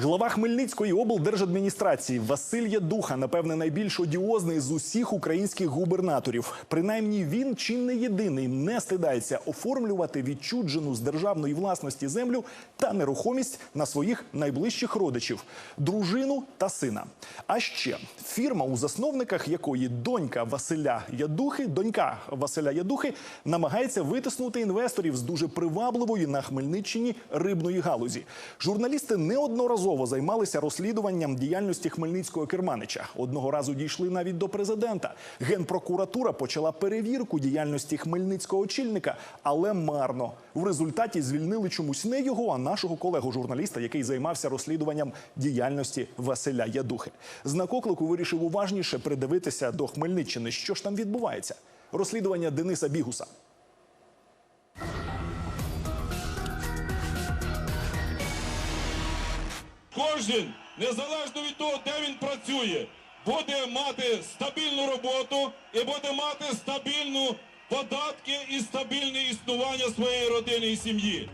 Глава Хмельницької облдержадміністрації Василь Ядуха, напевне, найбільш одіозний з усіх українських губернаторів. Принаймні, він чи не єдиний не стидається оформлювати відчуджену з державної власності землю та нерухомість на своїх найближчих родичів, дружину та сина. А ще фірма, у засновниках якої донька Василя Ядухи, донька Василя Ядухи, намагається витиснути інвесторів з дуже привабливої на Хмельниччині рибної галузі. Журналісти неодноразово займалися розслідуванням діяльності хмельницького керманича. Одного разу дійшли навіть до президента. Генпрокуратура почала перевірку діяльності хмельницького очільника, але марно. В результаті звільнили чомусь не його, а нашого колегу журналіста, який займався розслідуванням діяльності Василя Ядухи. Знак оклику вирішив уважніше придивитися до Хмельниччини. Що ж там відбувається? Розслідування Дениса Бігуса. Кожен, незалежно від того, де він працює, буде мати стабільну роботу і буде мати стабільну податки і стабільне існування своєї родини і сім'ї.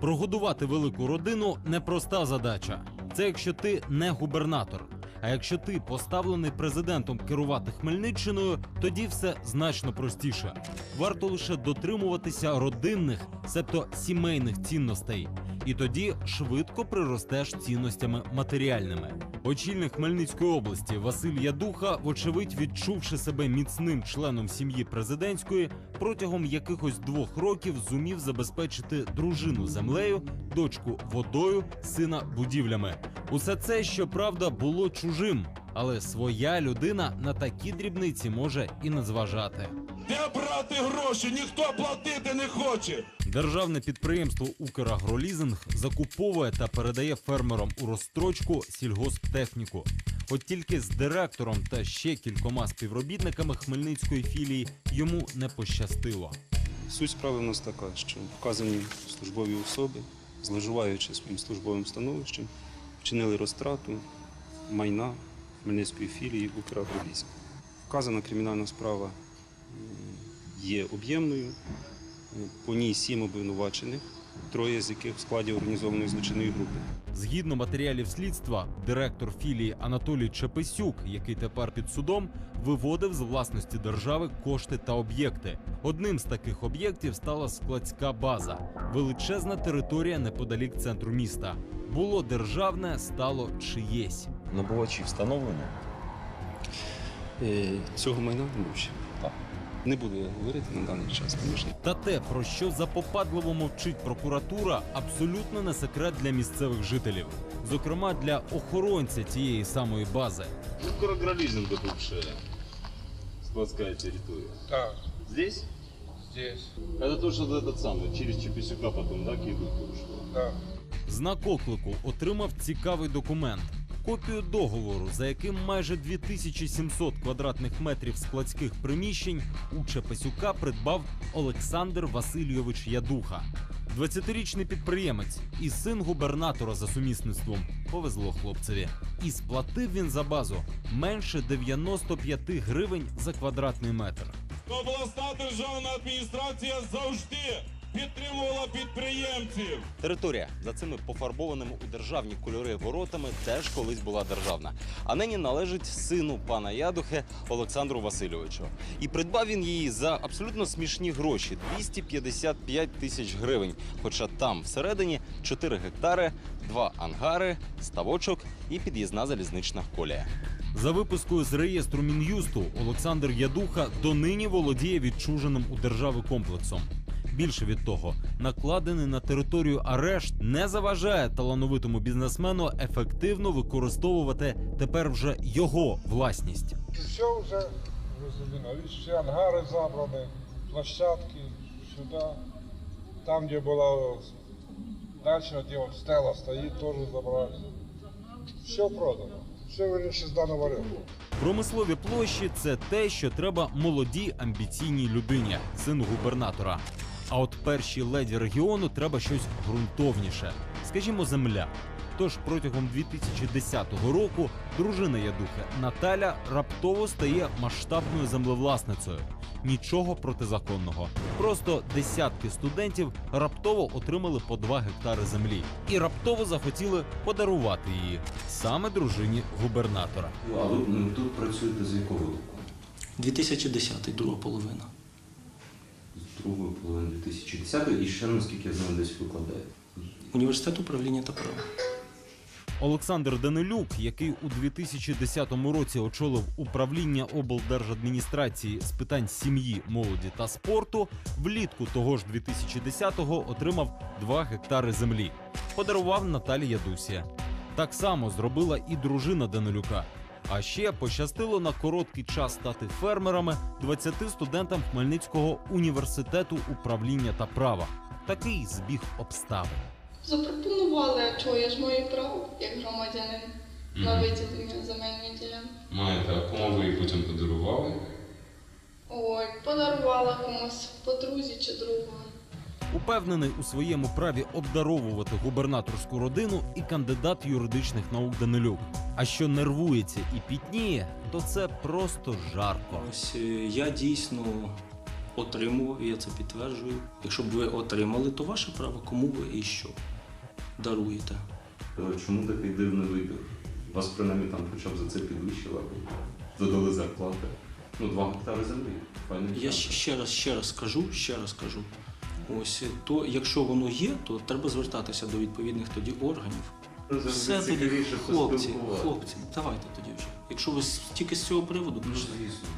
Прогодувати велику родину непроста задача. Це якщо ти не губернатор. А якщо ти поставлений президентом керувати Хмельниччиною, тоді все значно простіше. Варто лише дотримуватися родинних, себто сімейних цінностей, і тоді швидко приростеш цінностями матеріальними. Очільник Хмельницької області Василь Ядуха, вочевидь, відчувши себе міцним членом сім'ї президентської, протягом якихось двох років зумів забезпечити дружину землею, дочку водою, сина будівлями. Усе це, щоправда, було чужим, але своя людина на такі дрібниці може і не зважати. Де брати гроші? Ніхто платити не хоче. Державне підприємство Украгролізинг закуповує та передає фермерам у розстрочку сільгосптехніку. От тільки з директором та ще кількома співробітниками Хмельницької філії йому не пощастило. Суть справи в нас така, що вказані службові особи, зловживаючи своїм службовим становищем, вчинили розтрату майна Хмельницької філії «Украгролізинг». Вказана кримінальна справа є об'ємною. По ній сім обвинувачених, троє з яких в складі організованої злочинної групи. Згідно матеріалів слідства, директор філії Анатолій Чепесюк, який тепер під судом, виводив з власності держави кошти та об'єкти. Одним з таких об'єктів стала складська база, величезна територія неподалік центру міста. Було державне, стало чиєсь. Набувачі встановлено. Е, Цього майна не був ще. Так. Не буду я говорити на даний час, звісно. Та те, про що запопадливо мовчить прокуратура, абсолютно не секрет для місцевих жителів, зокрема для охоронця цієї самої бази. Карагролизинга бывшая складская территория. Так, Здесь? здесь, Это то, что этот самый, через Чепесюка потом, да, кидают ушло. да. Знак оклику отримав цікавий документ. Копію договору, за яким майже 2700 квадратних метрів складських приміщень у Чепесюка придбав Олександр Васильович Ядуха. 20-річний підприємець і син губернатора за сумісництвом. Повезло хлопцеві. І сплатив він за базу менше 95 гривень за квадратний метр. Обласна державна адміністрація завжди підтримувала підприємців. Територія за цими пофарбованими у державні кольори воротами теж колись була державна, а нині належить сину пана Ядухи Олександру Васильовичу. І придбав він її за абсолютно смішні гроші 255 тисяч гривень. Хоча там всередині 4 гектари, 2 ангари, ставочок і під'їзна залізнична колія. За випискою з реєстру Мін'юсту Олександр Ядуха донині володіє відчуженим у держави комплексом. Більше від того, накладений на територію арешт не заважає талановитому бізнесмену ефективно використовувати тепер вже його власність. Все уже разделено. Видишь, все ангары забраны, площадки сюда. Там, где была дача, где вот стела стоит, тоже забрали. Все продано. Все вирішили з даного ринку. Промислові площі це те, що треба молодій амбіційній людині, сину губернатора. А от першій леді регіону треба щось ґрунтовніше, скажімо, земля. Тож протягом 2010 року дружина Ядухи Наталя раптово стає масштабною землевласницею. Нічого протизаконного. Просто десятки студентів раптово отримали по 2 гектари землі і раптово захотіли подарувати її саме дружині губернатора. А ви тут працюєте з якого року? 2010 друга половина. Другої половини 2010 і ще, наскільки я знаю, десь викладаєте. Університет управління та права. Олександр Данилюк, який у 2010 році очолив управління облдержадміністрації з питань сім'ї, молоді та спорту, влітку того ж 2010-го отримав 2 гектари землі. Подарував Наталі Ядусі. Так само зробила і дружина Данилюка. А ще пощастило на короткий час стати фермерами 20 студентам Хмельницького університету управління та права. Такий збіг обставин. Запропонували, а чого я ж маю право, як громадянин, на виділення земельної ділянки. Маєте, а кому ви її потім подарували? Ой, подарувала комусь подрузі чи другу. Упевнений у своєму праві обдаровувати губернаторську родину і кандидат юридичних наук Данилюк. А що нервується і пітніє, то це просто жарко. Ось е, я дійсно отримував, і я це підтверджую. Якщо б ви отримали, то ваше право, кому ви і що даруєте. Е, Чому такий дивний вибір? Вас принаймні там хоча б за це підвищили або додали зарплати. Ну, 2 гектари землі. Файний Я час. щ- ще раз, ще раз скажу, ще раз скажу. Ось е, то, якщо воно є, то треба звертатися до відповідних тоді органів. Все тоді, цікавіше хлопці, хлопці, давайте тоді вже. Якщо ви тільки з цього приводу, Ну, звісно.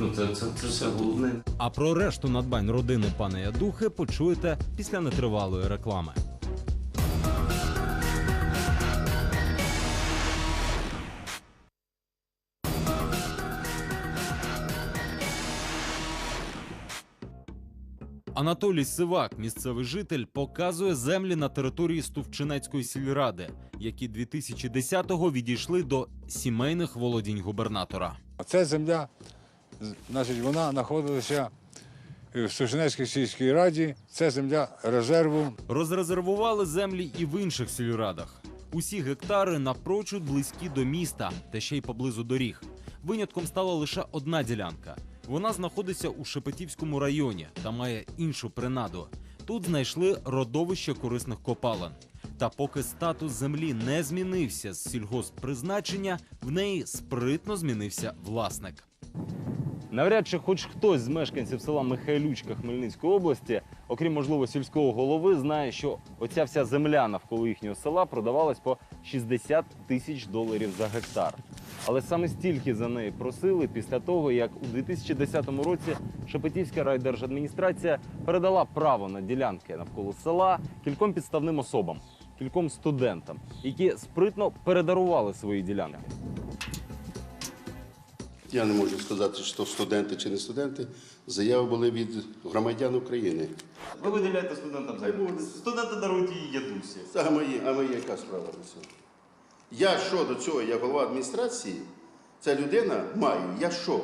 Ну, це, це, це, це головне. А про решту надбань родини пана Ядухи почуєте після нетривалої реклами. Анатолій Сивак, місцевий житель, показує землі на території Стувчинецької сільради, які 2010-го відійшли до сімейних володінь губернатора. Ця земля, значить, вона знаходилася в Сушенецькій сільській раді. Це земля резерву. Розрезервували землі і в інших сільрадах. Усі гектари напрочуд близькі до міста та ще й поблизу доріг. Винятком стала лише одна ділянка. Вона знаходиться у Шепетівському районі та має іншу принаду. Тут знайшли родовище корисних копалин. Та поки статус землі не змінився з сільгосппризначення, в неї спритно змінився власник. Навряд чи хоч хтось з мешканців села Михайлючка Хмельницької області, окрім можливо сільського голови, знає, що оця вся земля навколо їхнього села продавалась по 60 тисяч доларів за гектар. Але саме стільки за неї просили після того, як у 2010 році Шепетівська райдержадміністрація передала право на ділянки навколо села кільком підставним особам, кільком студентам, які спритно передарували свої ділянки. Я не можу сказати, що студенти чи не студенти. Заяви були від громадян України. Ви виділяєте студентам землю. Студенти дарують її ядусі. А мої, а мої яка справа до цього? Я що до цього, я голова адміністрації, ця людина маю, я що?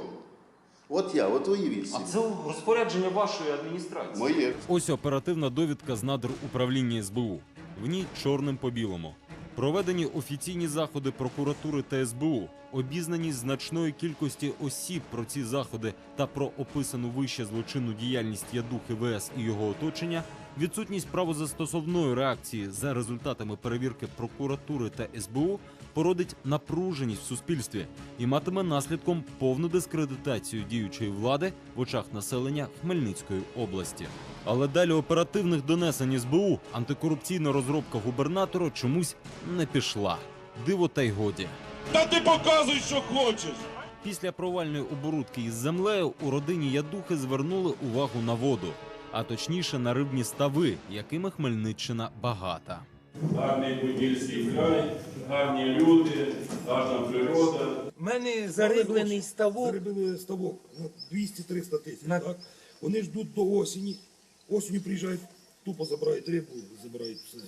От я, от уявіть собі. А це розпорядження вашої адміністрації. Моє. Ось оперативна довідка з надр управління СБУ. В ній чорним по білому. Проведені офіційні заходи прокуратури та СБУ, обізнаність значної кількості осіб про ці заходи та про описану вище злочинну діяльність Ядухи ВС і його оточення, відсутність правозастосовної реакції за результатами перевірки прокуратури та СБУ породить напруженість в суспільстві і матиме наслідком повну дискредитацію діючої влади в очах населення Хмельницької області. Але далі оперативних донесень СБУ антикорупційна розробка губернатора чомусь не пішла. Диво та й годі. Та ти показуй, що хочеш. Після провальної оборудки із землею у родині Ядухи звернули увагу на воду, а точніше на рибні стави, якими Хмельниччина багата. Гарний подільський край, гарні люди, гарна природа. У мене зариблений ставок. Зарибили ставок на 200-300 тисяч. Так? Вони ждуть до осені. Осінню приїжджають, тупо забирають рибу, забирають все.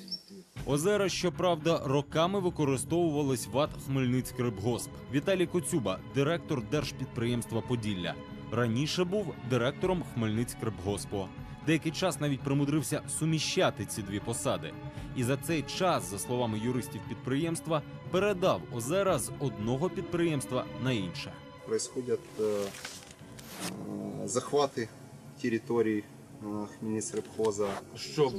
Озера, щоправда, роками використовувались ВАТ Хмельницький рибгосп. Віталій Коцюба, директор держпідприємства Поділля. Раніше був директором Хмельницький рибгоспу. Деякий час навіть примудрився суміщати ці дві посади. І за цей час, за словами юристів підприємства, передав озера з одного підприємства на інше. происходят э, э, захваты территорий э, Хмельницрыбхоза. щоб,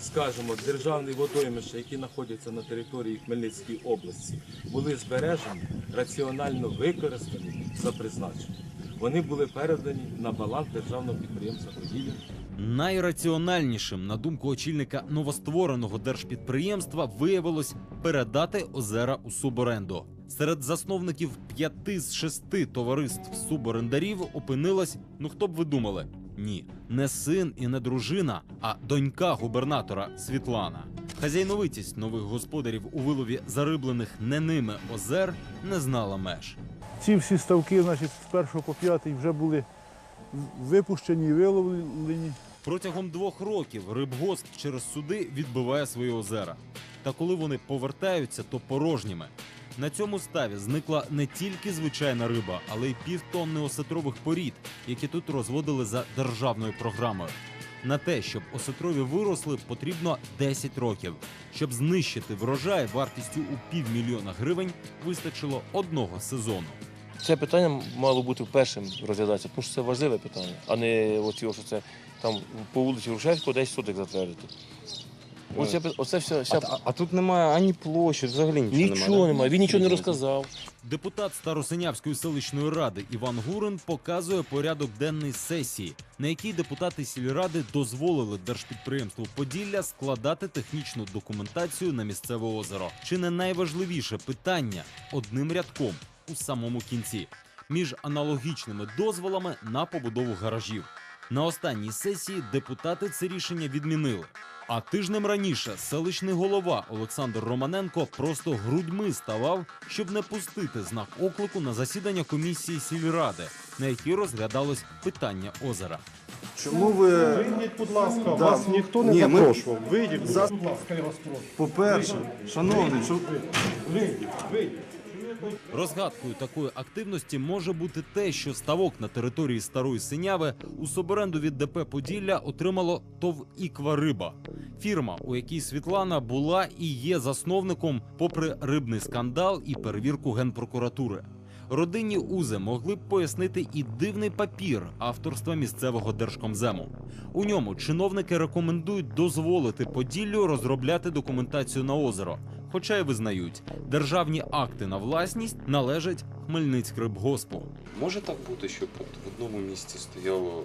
скажімо, державні водоймища, які знаходяться на території Хмельницької області, були збережені, раціонально використані за призначенням. Вони були передані на баланс державного підприємства «Поділля». Найраціональнішим, на думку очільника новоствореного держпідприємства, виявилось передати озера у суборенду. Серед засновників п'яти з шести товариств суборендарів опинилась, ну хто б ви думали? Ні, не син і не дружина, а донька губернатора Світлана. Хазяйновитість нових господарів у вилові зариблених не ними озер не знала меж. Ці всі ставки, значить, з першого по п'ятий вже були випущені і виловлені. Протягом двох років рибгосп через суди відбиває свої озера. Та коли вони повертаються, то порожніми. На цьому ставі зникла не тільки звичайна риба, але й півтонни осетрових порід, які тут розводили за державною програмою. На те, щоб осетрові виросли, потрібно 10 років. Щоб знищити врожай вартістю у півмільйона гривень, вистачило одного сезону. Це питання мало бути першим розглядатися, тому що це важливе питання, а не оці, що це там по вулиці Грушевського 10 соток затвердити. Оце, оце вся, вся... А, а тут немає ані площі, взагалі нічого, немає. Нічого да? немає, він нічого не розказав. Депутат Старосинявської селищної ради Іван Гурин показує порядок денний сесії, на якій депутати сільради дозволили держпідприємству Поділля складати технічну документацію на місцеве озеро. Чи не найважливіше питання одним рядком у самому кінці між аналогічними дозволами на побудову гаражів. На останній сесії депутати це рішення відмінили. А тижнем раніше селищний голова Олександр Романенко просто грудьми ставав, щоб не пустити знак оклику на засідання комісії сільради, на якій розглядалось питання озера. Чому ви Вийдіть, будь ласка, Да. вас ніхто не Ні, ми- Вийдіть, будь За- ласка, я вас прошу. по-перше, шановний, що Вийдіть, вийдіть. Розгадкою такої активності може бути те, що ставок на території старої синяви у суборенду від ДП Поділля отримало ТОВ «Іква Риба. Фірма, у якій Світлана була і є засновником, попри рибний скандал і перевірку генпрокуратури. Родинні узи могли б пояснити і дивний папір авторства місцевого держкомзему. У ньому чиновники рекомендують дозволити Поділлю розробляти документацію на озеро, хоча й визнають, державні акти на власність належать Хмельницькрибгоспу. Може так бути, щоб от в одному місці стояло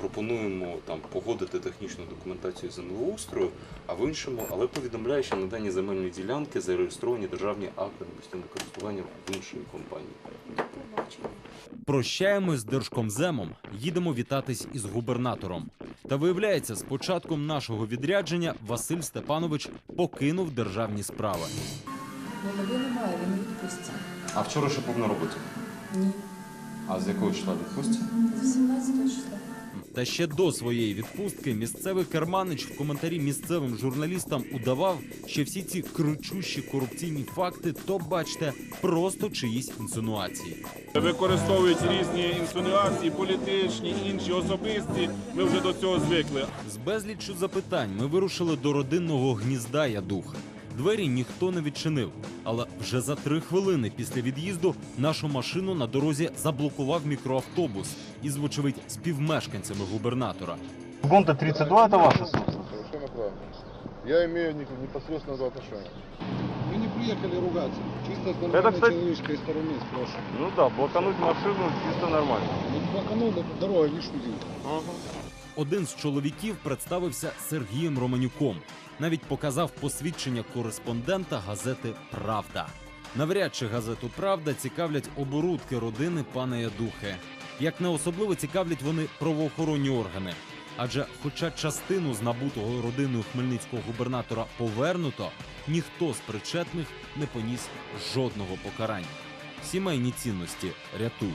пропонуємо там погодити технічну документацію землеустрою, а в іншому, але повідомляє, що на дані земельні ділянки зареєстровані державні акти на постійне користування в іншої компанії. Прощаємось з держкомземом, їдемо вітатись із губернатором. Та виявляється, з початком нашого відрядження Василь Степанович покинув державні справи. Голови немає, він відпустя. відпустці. А вчора ще був на роботі. Ні. А з якого числа відпустці? З 18 числа. Та ще до своєї відпустки місцевий керманич в коментарі місцевим журналістам удавав, що всі ці кричущі корупційні факти, то бачте, просто чиїсь інсинуації. Використовують різні інсинуації, політичні, інші особисті. Ми вже до цього звикли. З безліччю запитань ми вирушили до родинного гнізда Ядуха. Двері ніхто не відчинив, але вже за три хвилини після від'їзду нашу машину на дорозі заблокував мікроавтобус із, вочевидь, співмешканцями губернатора. Гонта 32 это ваша собственно? Совершенно правильно. Я имею не- непосредственное отношение. Мы не приехали ругаться. Чисто с нормальной Это, кстати- человеческой стороны спрашиваю. Ну да, блокануть машину чисто нормально. Не блоканул, но дорога не шутим. Один з чоловіків представився Сергієм Романюком. Навіть показав посвідчення кореспондента газети Правда. Навряд чи газету Правда цікавлять оборудки родини пана Ядухи. Як не особливо цікавлять вони правоохоронні органи. Адже, хоча частину з набутого родиною хмельницького губернатора повернуто, ніхто з причетних не поніс жодного покарання. Сімейні цінності рятують.